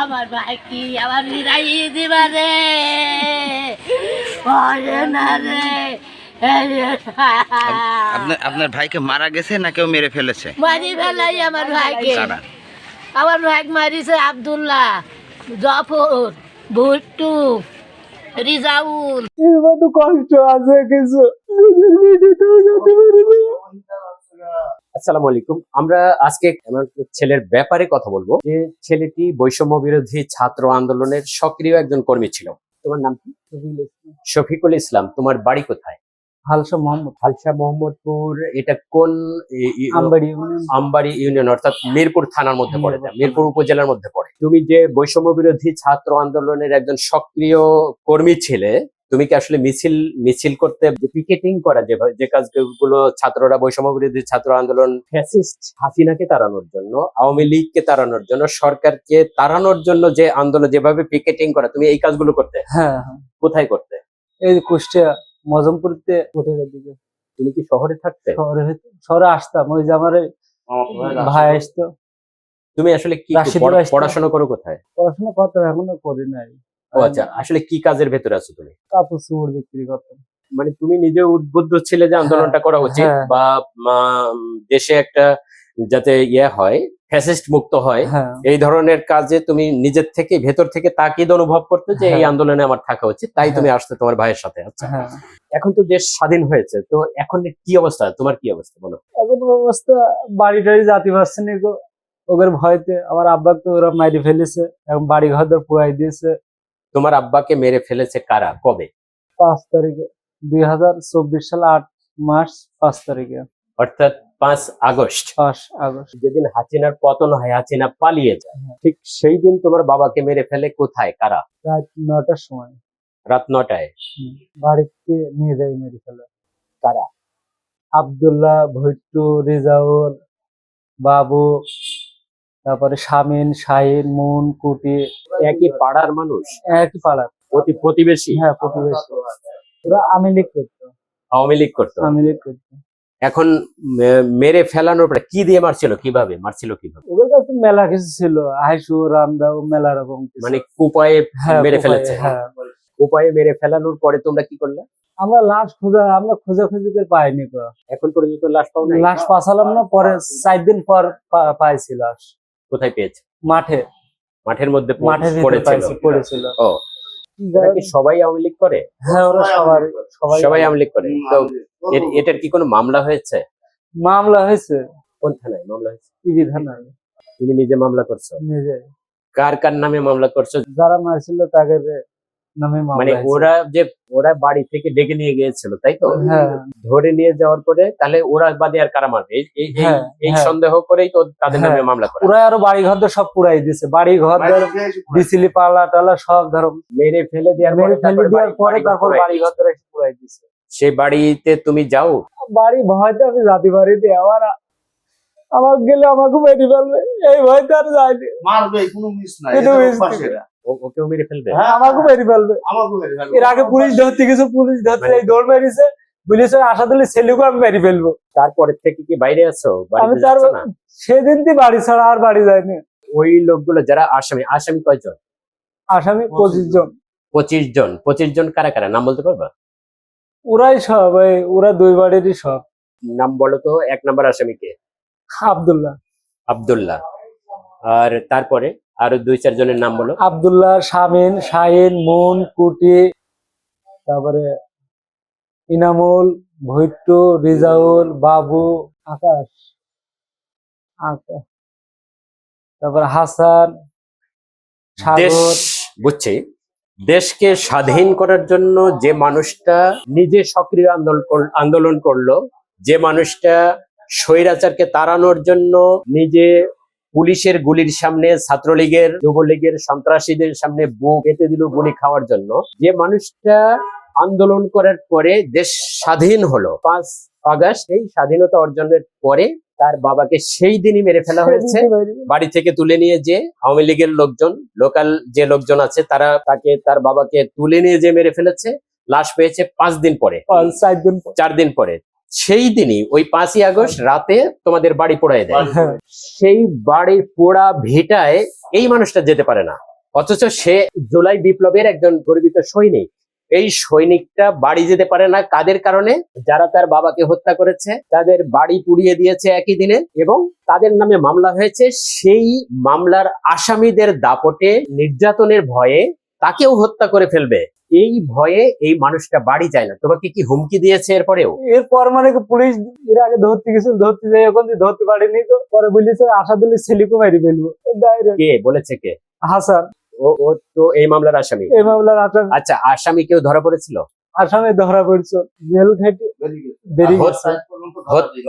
আমার ভাই কি আমার বিদায় দিবা রে না রে। আপনার আপনার ভাইকে মারা গেছে না কেউ মেরে ফেলেছে? মারি ফেলাই আমার ভাইকে। আমার ভাই মারিছে আব্দুল্লাহ জফর ভুট্টু রিজাউল। এবার কষ্ট আছে কিছু। আসসালামু আলাইকুম আমরা আজকে এমন ছেলের ব্যাপারে কথা বলব। যে ছেলেটি বৈষম্য বিরোধী ছাত্র আন্দোলনের সক্রিয় একজন কর্মী ছিল। তোমার নাম কি? শফিকুল ইসলাম। তোমার বাড়ি কোথায়? হালসা মোহাম্মদ হালসা মোহাম্মদপুর এটা কোন আমবাড়ি ইউনিয়ন আমবাড়ি ইউনিয়ন অর্থাৎ মিরপুর থানার মধ্যে পড়ে মিরপুর। উপজেলার মধ্যে পড়ে। তুমি যে বৈষম্য বিরোধী ছাত্র আন্দোলনের একজন সক্রিয় কর্মী ছিলে তুমি কি আসলে মিছিল মিছিল করতে পিকেটিং করা যে যে কাজগুলো ছাত্ররা বৈষম্য বিরোধী ছাত্র আন্দোলন ফ্যাসিস্ট হাসিনাকে তাড়ানোর জন্য আওয়ামী লীগকে তাড়ানোর জন্য সরকারকে তাড়ানোর জন্য যে আন্দোলন যেভাবে পিকেটিং করা তুমি এই কাজগুলো করতে? হ্যাঁ হ্যাঁ। কোথায় করতে? এই কুষ্টিয়া মজমপুরতে হোটেলের দিকে। তুমি কি শহরে থাকতে? শহরে শহরে আসতাম ওই যে আমার ভাই আসতো। তুমি আসলে কি। পড়াশোনা করো কোথায়? পড়াশোনা করতাম এখনও করি নাই। ও আচ্ছা আসলে কি কাজের ভেতরে আছো তুমি? কাপড় চুপড় বিক্রি করতাম। মানে তুমি নিজে উদ্বুদ্ধ ছিলে যে আন্দোলনটা করা উচিত হ্যাঁ। বা দেশে একটা যাতে ইয়ে হয় ফ্যাসিস্ট মুক্ত হয় হ্যাঁ। এই ধরনের কাজে তুমি নিজের থেকে ভেতর থেকে তাকিদ অনুভব করতে যে এই হ্যাঁ। আন্দোলনে আমার থাকা উচিত তাই তুমি আসতে তোমার ভাইয়ের সাথে আচ্ছা। হ্যাঁ। এখন তো দেশ স্বাধীন হয়েছে তো এখন কি অবস্থা তোমার কি অবস্থা বলো? এখন অবস্থা বাড়ি টাড়ি জাতি পারছে না। ওদের ভয়তে আমার আব্বা তো ওরা মাইরে ফেলেছে এখন বাড়ি ঘর দর পুরাই দিয়েছে। তোমার আব্বাকে মেরে ফেলেছে কারা কবে? পাঁচ তারিখে দুই হাজার চব্বিশ সাল আট মার্চ পাঁচ তারিখে। অর্থাৎ পাঁচ আগস্ট। পাঁচ আগস্ট। যেদিন হাসিনার পতন হয় হাসিনা পালিয়ে যায়। হ্যাঁ। ঠিক সেই দিন তোমার বাবাকে মেরে ফেলে কোথায়? কারা? রাত নটার সময়। রাত নটায় বাড়িতে নিয়ে যায় মেরে ফেলে। কারা? আবদুল্লাহ ভৈট্টু রেজাউল বাবু তারপরে শামিন শাহিন মুন কুটি। একই পাড়ার মানুষ? একই পাড়ার। প্রতি প্রতিবেশী? হ্যাঁ প্রতিবেশী। ওরা আমি লিখ করতো। আওয়ামী লীগ করতো। আমি লিখ করতো। এখন মেরে ফেলানোর পরে কি দিয়ে মারছিল কীভাবে মারছিল কীভাবে? ওদের কাছে মেলা কিছু ছিল হাইসু রামদাও মেলা রকম মানে কুপায়ে হ্যাঁ, মেরে ফেলেছে। হ্যাঁ কুপায়ে মেরে ফেলানোর পরে তোমরা কি করলে? আমরা লাশ খোঁজা আমরা খোঁজা খুঁজি করে পাইনি তো। এখন পর্যন্ত লাশ পাও লাশ পাসালাম না পরে চার দিন পর পাইছি লাশ কোথায় পেয়েছে? মাঠে। মাঠের মধ্যে ভিতরে পড়েছিল। ও। কি সবাই আওয়ামী লীগ করে? হ্যাঁ ওরা সবার সবাই সবাই আওয়ামী লীগ করে। তো এটার কি কোনো মামলা হয়েছে? মামলা হয়েছে। কোন থানায় মামলা হয়েছে? কি থানায়? তুমি নিজে মামলা করছ? নিজে। কার কার নামে মামলা করছ? যারা মারছিল তাদের মানে। ওরা যে ওরা বাড়ি থেকে ডেকে নিয়ে গিয়েছিল তাই তো? হ্যাঁ। ধরে নিয়ে যাওয়ার পরে তাহলে ওরা বাদে আর কারা মারবে? এই- এই- এই- হ্যাঁ, হ্যাঁ। সন্দেহ করেই তো তাদের নামে। মামলা করা। পুরা আরও বাড়ি ঘর সব পুরাই দিছে। বাড়ি ঘর বিচলি পালা টালা সব ধরো মেরে ফেলে দেওয়ার মেরে পরে ফেলে দেওয়ার পরে বাড়ি- তারপর বাড়ি ঘর ধরে পুরাই দিছে। সেই বাড়িতে তুমি যাও। বাড়ি ভয়তে আমি জাতি বাড়িতে আমার আমার গেলে আমাকে মেরে ফেলবে। এই তো আর যায়নি। মারবে কোনো মিস নাই ওকেও মেরে ফেলবে? হ্যাঁ, আমাকে মেরে ফেলবে। আমাকেও মেরে ফেলবে। এর আগে পুলিশ ধরতে গেছে পুলিশ ধরতে মানে- এই দৌড় মেরেছে পুলিশের আশা দিলে ছেলেকে আমি মেরে ফেলব। তারপরে থেকে কি বাইরে আছো? আমি তার সেদিন তুই বাড়ি ছাড়া আর বাড়ি যায়নি ওই লোকগুলো যারা আসামি আসামি কয়জন? আসামি পঁচিশ জন। পঁচিশ জন। পঁচিশ জন কারা কারা? নাম বলতে পারবা? ওরাই সব এই ওরা দুই বাড়িরই সব। নাম বলো তো এক নম্বর আসামিকে আব্দুল্লাহ। আব্দুল্লাহ। আর তারপরে? আরও দুই চার জনের নাম বলো। আব্দুল্লাহ শামিন শাহিন মুন কুটি তারপরে ইনামুল ভৈট্টু রিজাউল বাবু আকাশ আকাশ তারপরে হাসান দেশ বুঝছি। দেশকে স্বাধীন করার জন্য যে মানুষটা নিজে সক্রিয় আন্দোলন আন্দোলন করল যে মানুষটা স্বৈরাচারকে তাড়ানোর জন্য নিজে পুলিশের গুলির সামনে ছাত্রলীগের যুবলীগের সন্ত্রাসীদের সামনে বুক পেতে দিল গুলি খাওয়ার জন্য। যে মানুষটা আন্দোলন করার পরে দেশ স্বাধীন হলো পাঁচ আগস্ট এই স্বাধীনতা অর্জনের পরে তার বাবাকে সেই দিনই মেরে ফেলা হয়েছে। বাড়ি থেকে তুলে নিয়ে যে আওয়ামী লীগের লোকজন লোকাল যে লোকজন আছে তারা তাকে তার বাবাকে তুলে নিয়ে যে মেরে ফেলেছে লাশ পেয়েছে পাঁচ দিন পরে। চার দিন পর। সেই দিনই ওই পাঁচই আগস্ট রাতে তোমাদের বাড়ি পোড়ায় দেয়। হ্যাঁ সেই বাড়ির পোড়া ভিটায় এই মানুষটা যেতে পারে না। অথচ সে জুলাই বিপ্লবের একজন গর্বিত সৈনিক। এই সৈনিকটা বাড়ি যেতে পারে না। কাদের কারণে? যারা তার বাবাকে হত্যা করেছে তাদের বাড়ি পুড়িয়ে দিয়েছে একই দিনে এবং তাদের নামে মামলা হয়েছে। সেই মামলার আসামিদের দাপটে নির্যাতনের ভয়ে তাকেও হত্যা করে ফেলবে। এই ভয়ে এই মানুষটা বাড়ি যায় না। তোমাকে কি হুমকি দিয়েছে এরপরেও? এরপর মানে পুলিশ এর আগে ধরতে গেছিল ধরতে যাই এখন ধরতে পারেনি তো পরে বলিছে আশাদুল্লি ছেলেকে মারি ফেলব। কে বলেছে কে? হাসান। ও ও তো এই মামলার আসামি? এই মামলার আসামি। আচ্ছা আসামি কেউ ধরা পড়েছিল? আসামে ধরা পড়ছো। জেল খেটে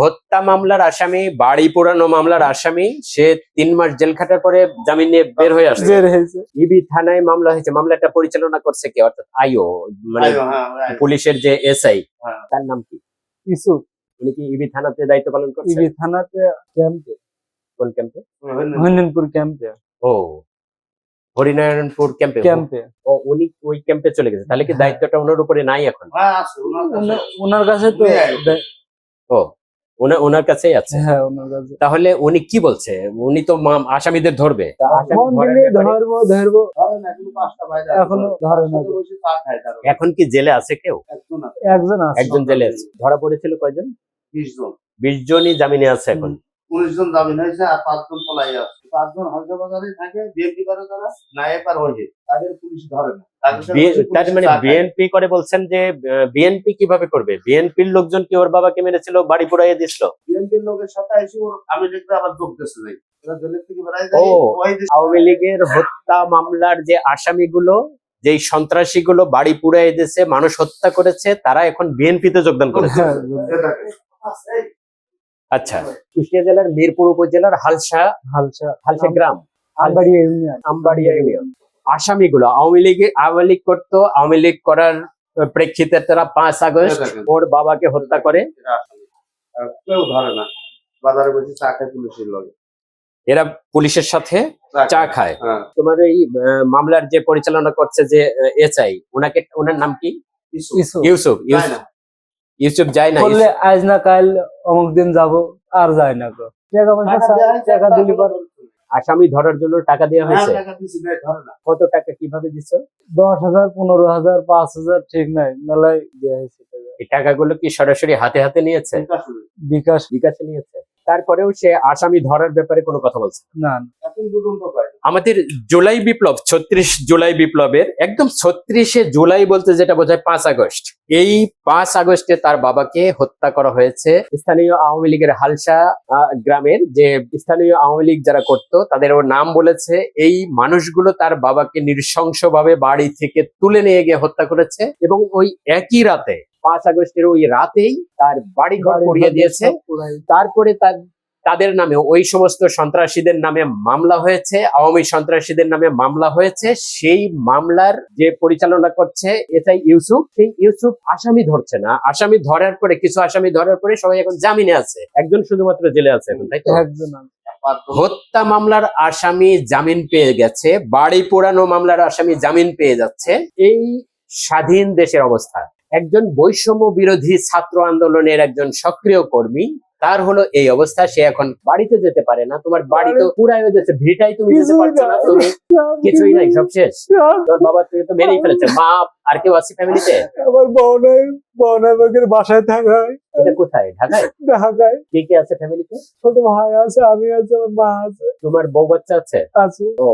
হত্যা মামলার আসামি বাড়ি পোড়ানো মামলার আসামি সে তিন মাস জেল খাটার পরে জামিন নিয়ে বের হয়ে আসছে। বের হয়েছে। ইবি থানায় মামলা হয়েছে। মামলাটা পরিচালনা করছে কে? অর্থাৎ আইও মানে পুলিশের যে এসআই হ্যাঁ। তার নাম কি? ইসু। উনি কি ইবি থানাতে দায়িত্ব পালন করছে ইবি থানাতে ক্যাম্পে। কোন ক্যাম্পে? হরিণপুর ক্যাম্পে। ও হরিনারায়ণপুর ক্যাম্পে ক্যাম্পে ও উনি ওই ক্যাম্পে চলে গেছে। তাহলে কি দায়িত্বটা ওনার উপরে নাই এখন? ওনার কাছে তো ও ওনার কাছেই আছে? হ্যাঁ ওনার কাছে। তাহলে উনি কি বলছে? উনি তো আসামিদের ধরবে। এখন কি জেলে আছে কেউ? একজন একজন জেলে আছে। ধরা পড়েছিল কয়জন? বিশ জন। বিশ জনই জামিনে আছে এখন। উনিশ জন জামিন হয়েছে আর পাঁচজন পলাই আছে। পাঁচজন হাজাবাজারে থাকে বিএনপি করে তারা তাদের পুলিশ ধরে না। তার মানে বিএনপি করে বলছেন যে বিএনপি কীভাবে করবে? বিএনপির লোকজন কি ওর বাবাকে মেরেছিল বাড়ি পোড়াইয়ে দিছিল বিএনপির লোকের সাথে এসে ওর আমি দেখতে আবার যোগ যাই আওয়ামী লীগের হত্যা মামলার যে আসামিগুলো যেই সন্ত্রাসীগুলো বাড়ি পুড়াই দিয়েছে মানুষ হত্যা করেছে তারা এখন বিএনপিতে যোগদান করেছে। হ্যাঁ, আচ্ছা। কুষ্টিয়া জেলার মিরপুর উপজেলার হালসা হালসা। হালসা গ্রাম। আমবাড়ি ইউনিয়ন। আমবাড়িয়া ইউনিয়ন। আসামিগুলো আওয়ামী লীগে আওয়ামী লীগ করতো আওয়ামী লীগ করার প্রেক্ষিতে তারা পাঁচ আগস্ট ওর বাবাকে হত্যা করে। এরা কেউ ধরে না। বাজারে বসে চা খায় পুলিশের লগে। এরা পুলিশের সাথে চা খায়। হ্যাঁ। তোমার এই মামলার যে পরিচালনা করছে যে এসআই ওনাকে ওনার নাম কি। ইউসুফ। ইউসুফ। ইউসুফ যায় না বললে আজ না কাল অমুক দিন যাব আর যায় না গো টাকা পয়সা দিলি পর আসামি ধরার জন্য টাকা দেওয়া হ্যাঁ, হয়েছে টাকা দিছি, নেয়, ধরে না। কত টাকা কীভাবে দিচ্ছ দশ হাজার পনেরো হাজার পাঁচ হাজার ঠিক নাই মেলায় দেওয়া হয়েছে টাকা। এই টাকাগুলো কি সরাসরি হাতে হাতে নিয়েছে বিকাশ বিকাশে নিয়েছে তারপরেও সে আসামি ধরার ব্যাপারে কোনো কথা বলছে না। এখন পর্যন্ত। আমাদের জুলাই বিপ্লব ছত্রিশ জুলাই বিপ্লবের একদম ছত্রিশে জুলাই বলতে যেটা বোঝায় পাঁচ আগস্ট। এই পাঁচ আগস্টে তার বাবাকে হত্যা করা হয়েছে। স্থানীয় আওয়ামী লীগের হালসা গ্রামের যে স্থানীয় আওয়ামী লীগ যারা করতো তাদের ওর নাম বলেছে। এই মানুষগুলো তার বাবাকে নৃশংসভাবে বাড়ি থেকে তুলে নিয়ে গিয়ে হত্যা করেছে এবং ওই একই রাতে পাঁচ আগস্টের ওই রাতেই তার বাড়ি ঘর করিয়ে দিয়েছে। তারপরে তার তাদের নামে ওই সমস্ত সন্ত্রাসীদের নামে মামলা হয়েছে আওয়ামী সন্ত্রাসীদের নামে মামলা হয়েছে। সেই মামলার যে পরিচালনা করছে এসআই ইউসুফ সেই ইউসুফ আসামি ধরছে না। আসামি ধরার পরে কিছু আসামি ধরার পরে সবাই এখন জামিনে আছে। একজন শুধুমাত্র জেলে আছে এখন তাই তো? একজন হত্যা মামলার আসামি জামিন পেয়ে গেছে বাড়ি পোড়ানো মামলার আসামি জামিন পেয়ে যাচ্ছে। এই স্বাধীন দেশের অবস্থা। একজন বৈষম্য বিরোধী ছাত্র আন্দোলনের একজন সক্রিয় কর্মী তার হলো এই অবস্থা সে এখন বাড়িতে যেতে পারে না। তোমার বাড়ি তো পুরাই হয়ে যাচ্ছে ভিটাই তুমি যেতে পারছ না নাই। তুমি কিছুই নাই সব শেষ। তোর বাবা তুমি তো মেরেই ফেলেছে। মা আর কেউ আছে ফ্যামিলিতে? আমার বউনের বাগের বাসায় থাকা হয় এটা কোথায়? ঢাকায়? ঢাকায়। কে কে আছে ফ্যামিলিতে? ছোট ভাই আছে আমি আছে আমার মা আছে। তোমার বউ বাচ্চা আছে? আছে। ও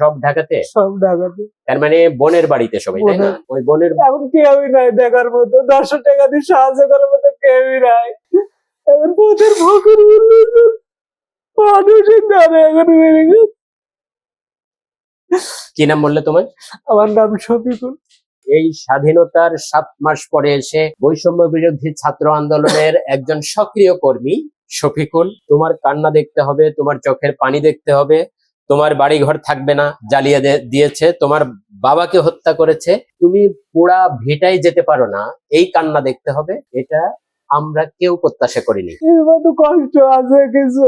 সব ঢাকাতে? সব ঢাকাতে। তার মানে বোনের বাড়িতে সবাই তাই না? ওই বোনের এখন কেউই নাই দেখার মতো। দশশো টাকা দিয়ে সাহায্য করার মতো কেউই নাই। এখন পথের ভকুর মানুষের দ্বারা এখন মেরে গেছে। কি নাম বললে তোমার আমার নাম শফিকুল। এই স্বাধীনতার সাত মাস পরে এসে বৈষম্য বিরোধী ছাত্র আন্দোলনের একজন সক্রিয় কর্মী শফিকুল তোমার কান্না দেখতে হবে তোমার চোখের পানি দেখতে হবে তোমার বাড়ি ঘর থাকবে না জ্বালিয়ে দিয়েছে তোমার বাবাকে হত্যা করেছে তুমি পুরা ভিটায় যেতে পারো না এই কান্না দেখতে হবে এটা আমরা কেউ প্রত্যাশা করিনি। কষ্ট আছে কিছু।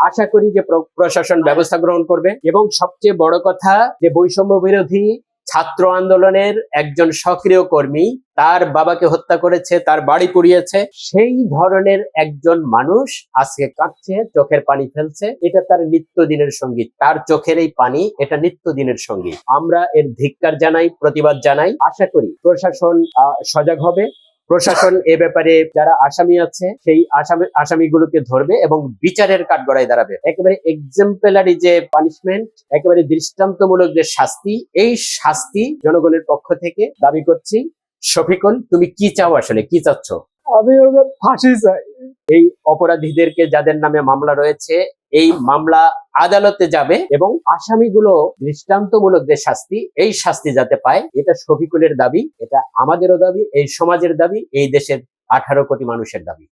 আশা করি যে প্র- প্রশাসন ব্যবস্থা গ্রহণ করবে। এবং সবচেয়ে বড় কথা যে বৈষম্য বিরোধী ছাত্র আন্দোলনের একজন সক্রিয় কর্মী, তার বাবাকে হত্যা করেছে, তার বাড়ি পুড়িয়েছে। সেই ধরনের একজন মানুষ আজকে কাঁদছে, চোখের পানি ফেলছে। এটা তার নিত্য দিনের সংগীত। তার চোখের এই পানি, এটা নিত্য দিনের সংগীত। আমরা এর ধিক্কার জানাই, প্রতিবাদ জানাই। আশা করি প্রশাসন সজাগ হবে। প্রশাসন এ ব্যাপারে যারা আসামি আছে সেই আসামি আসামিগুলোকে ধরবে এবং বিচারের কাঠগড়ায় দাঁড়াবে। একেবারে এক্সাম্পলারি যে পানিশমেন্ট একেবারে দৃষ্টান্তমূলক যে শাস্তি এই শাস্তি জনগণের পক্ষ থেকে দাবি করছি। শফিকুল তুমি কি চাও আসলে? কি চাচ্ছ? আমি ফাঁসি চাই। এই অপরাধীদেরকে যাদের নামে মামলা রয়েছে এই মামলা আদালতে যাবে এবং আসামিগুলো দৃষ্টান্তমূলক যে শাস্তি, এই শাস্তি যাতে পায়, এটা শফিকুলের দাবি, এটা আমাদেরও দাবি, এই সমাজের দাবি, এই দেশের আঠারো কোটি মানুষের দাবি।